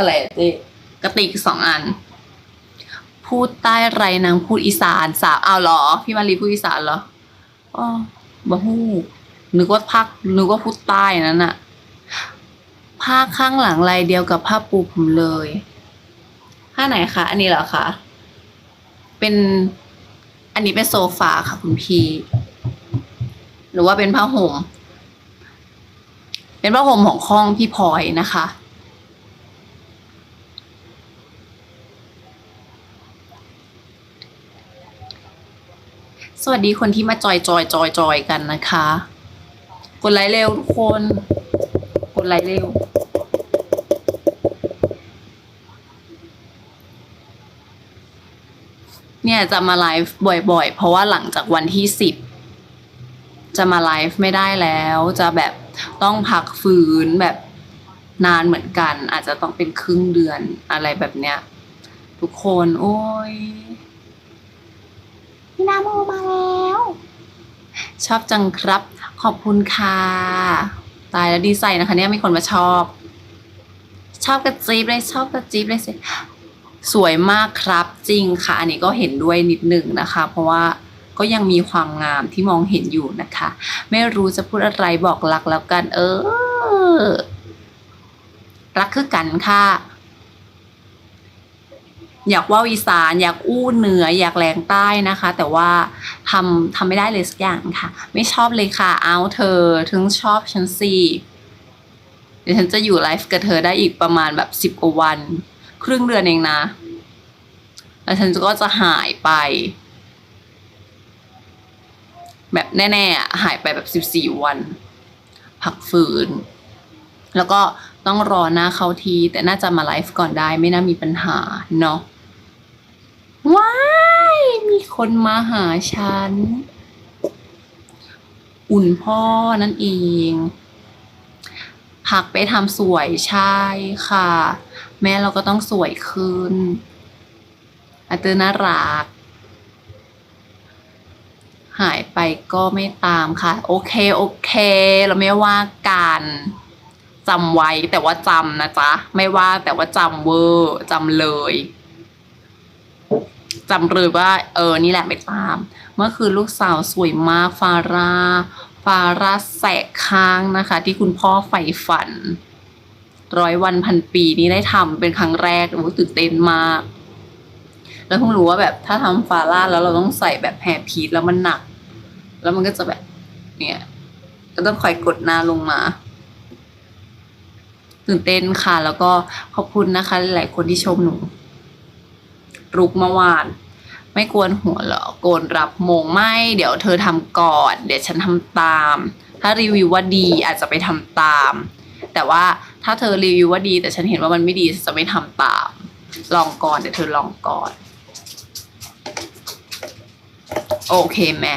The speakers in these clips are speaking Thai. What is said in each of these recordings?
อะไรอะเจ๊กระติกสองอัน พูดใต้ไรนางพูดอีสานสาวเอาเหรอ พี่มารีพูดอีสานเหรออ๋อบะฮู้นึกว่าภาคนึกว่าพูดใต้นั่นอะผ้าข้างหลังลายเดียวกับผ้าปูผมเลยผ้าไหนคะอันนี้เหรอคะเป็นอันนี้เป็นโซฟาค่ะคุณพีหรือว่าเป็นผ้าห่มเป็นผ้าห่มของห้องพี่พลอยนะคะ สวัสดีคนที่มาจอยจอยจอยจอยกันนะคะ กดไลค์เร็วทุกคน กดไลค์เร็ว เนี่ยจะมาไลฟ์บ่อยๆ เพราะว่าหลังจากวันที่สิบจะมาไลฟ์ไม่ได้แล้ว จะแบบต้องพักฟื้นแบบนานเหมือนกัน อาจจะต้องเป็นครึ่งเดือนอะไรแบบเนี้ย ทุกคน โอ้ย พี่นาโมมาแล้ว ชอบจังครับ ขอบคุณค่ะ ตายแล้วดีใจนะคะ เนี่ยมีคนมาชอบ ชอบกระจีบเลยชอบกระจีบเลยสิสวยมากครับจริงค่ะ อันนี้ก็เห็นด้วยนิดนึงนะคะ เพราะว่าก็ยังมีความงามที่มองเห็นอยู่นะคะ ไม่รู้จะพูดอะไรบอกรักแล้วกัน เออ รักคือกันค่ะ อยากว่าอีสาน อยากอู้เหนือ อยากแรงใต้นะคะ แต่ว่าทำทำไม่ได้เลยสักอย่างค่ะ ไม่ชอบเลยค่ะ เอาเธอ ถึงชอบฉันสิเดี๋ยวฉันจะอยู่ไลฟ์กับเธอได้อีกประมาณแบบสิบกว่าวัน ครึ่งเดือนเองนะ แล้วฉันก็จะหายไป แบบแน่ๆอะหายไปแบบสิบสี่วัน พักฟื้นแล้วก็ต้องรอหน้าเข้าที แต่น่าจะมาไลฟ์ก่อนได้ไม่น่ามีปัญหาเนาะ ว้ายมีคนมาหาฉัน อุ่นพ่อนั่นเองพักไปทำสวยใช่ค่ะ แม่เราก็ต้องสวยขึ้นอาเตอร์น่ารัก หายไปก็ไม่ตามค่ะ โอเค โอเค เราไม่ว่ากันจำไว้แต่ว่าจำนะจ๊ะ ไม่ว่าแต่ว่าจำเวอร์จำเลย จำเลยว่า เออ นี่แหละไม่ตาม เมื่อคืนลูกสาวสวยมากฟาร่าฟาร่าแสกค้างนะคะ ที่คุณพ่อใฝ่ฝัน ร้อยวันพันปีนี้ได้ทำเป็นครั้งแรกโอ้ตื่นเต้นมาก แล้วเพิ่งรู้ว่าแบบถ้าทำฟาร่าแล้วเราต้องใส่แบบแฮร์พีทแล้วมันหนัก แล้วมันก็จะแบบ เนี่ยก็ต้องคอยกดหน้าลงมาตื่นเต้นค่ะ แล้วก็ขอบคุณนะคะ หลายๆคนที่ชมหนู รุกเมื่อวาน ไม่กวนหัวเหรอโกนรับมงไม่ เดี๋ยวเธอทำก่อน เดี๋ยวฉันทำตาม ถ้ารีวิวว่าดีอาจจะไปทำตาม แต่ว่าถ้าเธอรีวิวว่าดี แต่ฉันเห็นว่ามันไม่ดีจะไม่ทำตาม ลองก่อนเดี๋ยวเธอลองก่อน โอเคไหม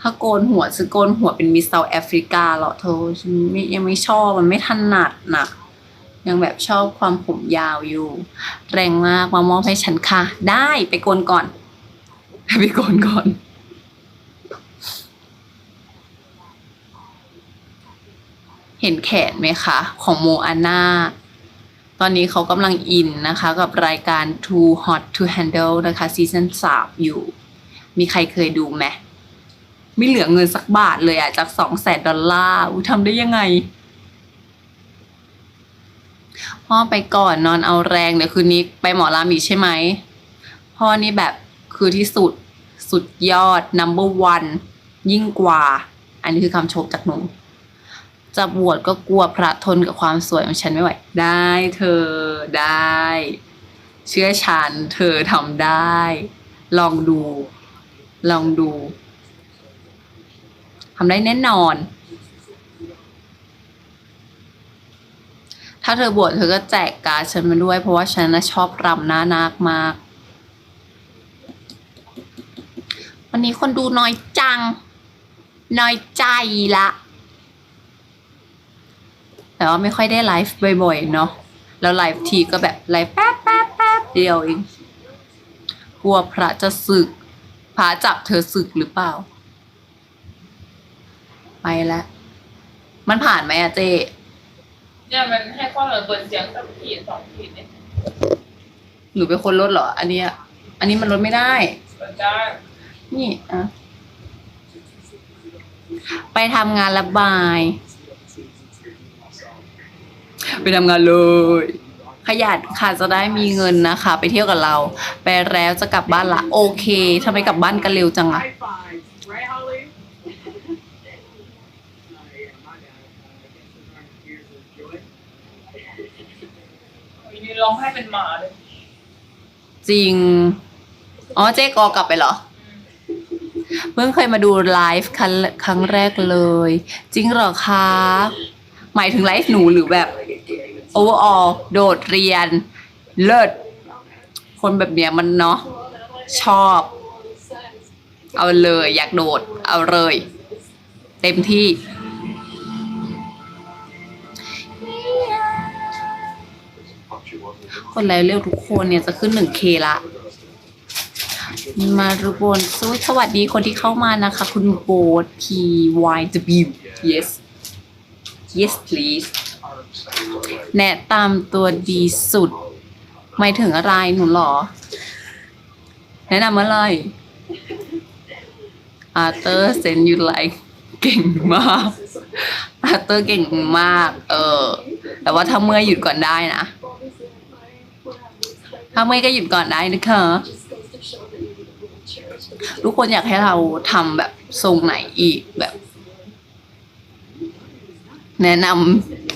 ถ้าโกนหัวซื้อโกนหัวเป็นมิสเซาแอฟริกาเหรอเธอฉันไม่ยังไม่ชอบมันไม่ถนัดนะ ยังแบบชอบความผมยาวอยู่ แรงมากมามอบให้ฉันค่ะ ได้ไปโกนก่อน ไปโกนก่อน เห็นแขนไหมคะ ของโมอาน่าตอนนี้เขากำลังอินนะคะ กับรายการ Too Hot to Handle นะคะซีซั่นสามอยู่ มีใครเคยดูไหมไม่เหลือเงินสักบาทเลยอะจากสองแสนดอลลาร์อู้ทำได้ยังไง พ่อไปก่อนนอนเอาแรงเดี๋ยวคืนนี้ไปหมอลำอีกใช่ไหมพ่อนี่แบบคือที่สุดสุดยอด number one ยิ่งกว่า อันนี้คือคำชมจากหนูจะบวชก็กลัวพระทนกับความสวยของฉันไม่ไหว ได้เธอได้ เชื่อฉันเธอทำได้ ลองดู ลองดูทำได้แน่นอน ถ้าเธอบวชเธอก็แจกการ์ดฉันมาด้วย เพราะว่าฉันนะชอบรำหน้านาคมาก วันนี้คนดูน้อยจัง น้อยใจละ แต่ว่าไม่ค่อยได้ไลฟ์บ่อยๆเนาะแล้วไลฟ์ทีก็แบบไลฟ์แป๊บแป๊บแป๊บเดียวเองกลัวพระจะสึกพระจับเธอสึกหรือเปล่า ไปแล้วมันผ่านไหมอะเจ เนี่ยมันให้ความเหมือนเปิดเสียงสักขีดสองขีดเนี่ยหนูเป็นคนลดเหรอ อันเนี้ยอันนี้มันลดไม่ได้เปิดได้นี่อะไปทำงานระบาย ไปทำงานเลย ขยันค่ะจะได้มีเงินนะคะ ไปเที่ยวกับเรา ไปแล้วจะกลับบ้านละ โอเคทำไมกลับบ้านกันเร็วจังอะ High ร้องให้เป็นหมาเลยจริง อ๋อเจ๊กอกลับไปเหรอ เพิ่งเคยมาดูไลฟ์ครั้งครั้งแรกเลย จริงเหรอคะ หมายถึงไลฟ์หนูหรือแบบ overall โดดเรียน เลิศ คนแบบเนี้ยมันเนาะชอบ เอาเลยอยากโดด เอาเลย เต็มที่ คนไลฟ์เร็วทุกคนเนี่ยจะขึ้น 1K ละ มารุบนสสวัสดีคนที่เข้ามานะคะ คุณโบท P Y W yes yes please แนะตามตัวดีสุดหมายถึงอะไรหนูหรอ แนะนำอะไรอาร์เตอร์เซนยูไลเก่งมากอาร์เตอร์เก่งมาก เออ แต่ว่าถ้าเมื่อยหยุดก่อนได้นะ ถ้าเมื่อยก็หยุดก่อนได้นะคะทุกคนอยากให้เราทำแบบทรงไหนอีกแบบ แนะน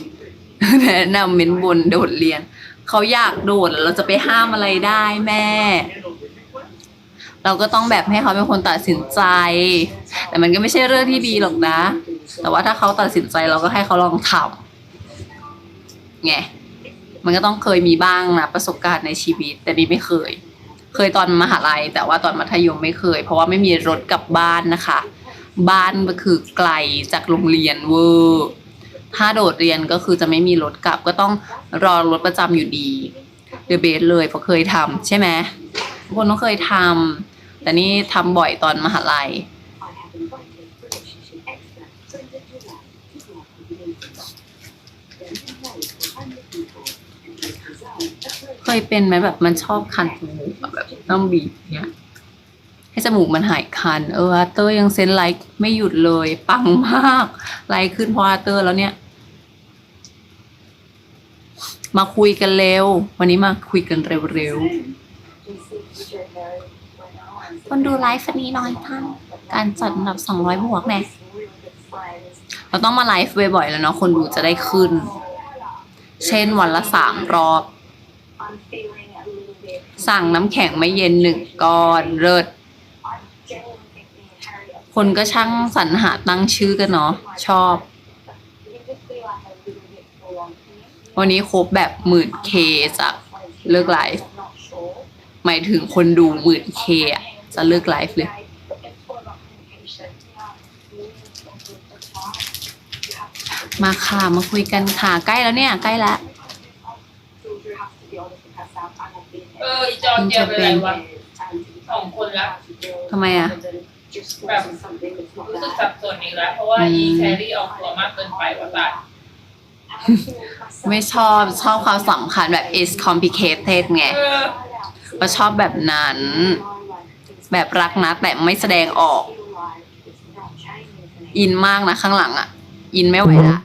ำแนะนำเม้นบนโดดเรียนเขาอยากโดดเราจะไปห้ามอะไรได้แม่ เราก็ต้องแบบให้เขาเป็นคนตัดสินใจ แต่มันก็ไม่ใช่เรื่องที่ดีหรอกนะ แต่ว่าถ้าเขาตัดสินใจเราก็ให้เขาลองทำไง มันก็ต้องเคยมีบ้างนะประสบการณ์ในชีวิต แต่บีไม่เคย เคยตอนมหาลัย แต่ว่าตอนมัธยมไม่เคย เพราะว่าไม่มีรถกลับบ้านนะคะ บ้านก็คือไกลจากโรงเรียนเวอร์ถ้าโดดเรียนก็คือจะไม่มีรถกลับ ก็ต้องรอรถประจำอยู่ดีเดอะเบสเลยเพราะเคยทำใช่ไหมทุกคนต้องเคยทำแต่นี่ทำบ่อยตอนมหาลัย เคยเป็นไหมแบบมันชอบคันจมูกอะแบบต้องบีบเนี้ย ให้จมูกมันหายคัน เอออาร์เตอร์ยังเซ็นไลค์ไม่หยุดเลย ปังมาก ไลค์ขึ้นเพราะอาร์เตอร์แล้วเนี่ย มาคุยกันเร็ว วันนี้มาคุยกันเร็วๆคนดูไลฟ์นี้น้อยท่านการจัดอันดับ 200 บวกแน่เราต้องมาไลฟ์บ่อยๆแล้วเนาะคนดูจะได้ขึ้น เช่นวันละสามรอบ สั่งน้ำแข็งไม่เย็นหนึ่งก้อนเลิศคนก็ช่างสรรหาตั้งชื่อกันเนาะชอบ วันนี้ครบแบบหมื่นเคจากเลิกไลฟ์หมายถึงคนดูหมื่นเคอะจะเลิกไลฟ์เลยมาค่ะ มาคุยกันค่ะ ใกล้แล้วเนี่ย ใกล้แล้ว เอออีจอเจียเป็นไรวะสองคนแล้วทำไมอะแบบรู้สึกสับสนอีกแล้ว เพราะว่าอีแครี่ออกตัวมากเกินไปว่าตัดไม่ชอบชอบความสำคัญแบบ is complicated ไงเออก็ชอบแบบนั้น แบบรักนะ แต่ไม่แสดงออก อินมากนะข้างหลังอะอินไม่ไหวละ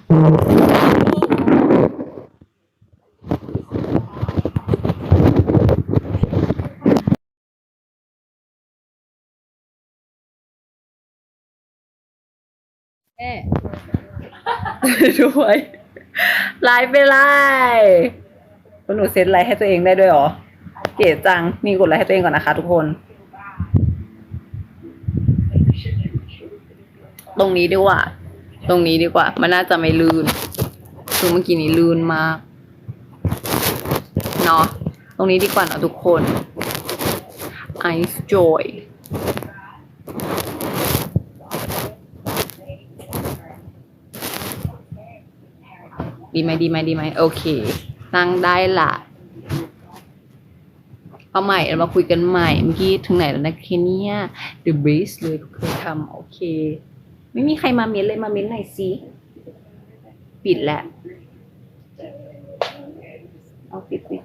แม่ด้วยไลฟ์ไปไล่แล้วหนูเซตไลฟ์ให้ตัวเองได้ด้วยเหรอ เก๋จัง นี่กดไลค์ให้ตัวเองก่อนนะคะทุกคน ตรงนี้ดีกว่า ตรงนี้ดีกว่า มันน่าจะไม่ลื่น คือเมื่อกี้นี้ลื่นมาก เนาะ ตรงนี้ดีกว่าเนะทุกคน Ice Joy ดีไหมดีไหมดีไหมโอเค นั่งได้ละเอาใหม่เรามาคุยกันใหม่เมื่อกี้ถึงไหนแล้วนะเคเนีย The best เลยเคยทำโอเค ไม่มีใครมาเม้นเลยมาเม้นหน่อยสิปิดแล้วเอาปิดปิด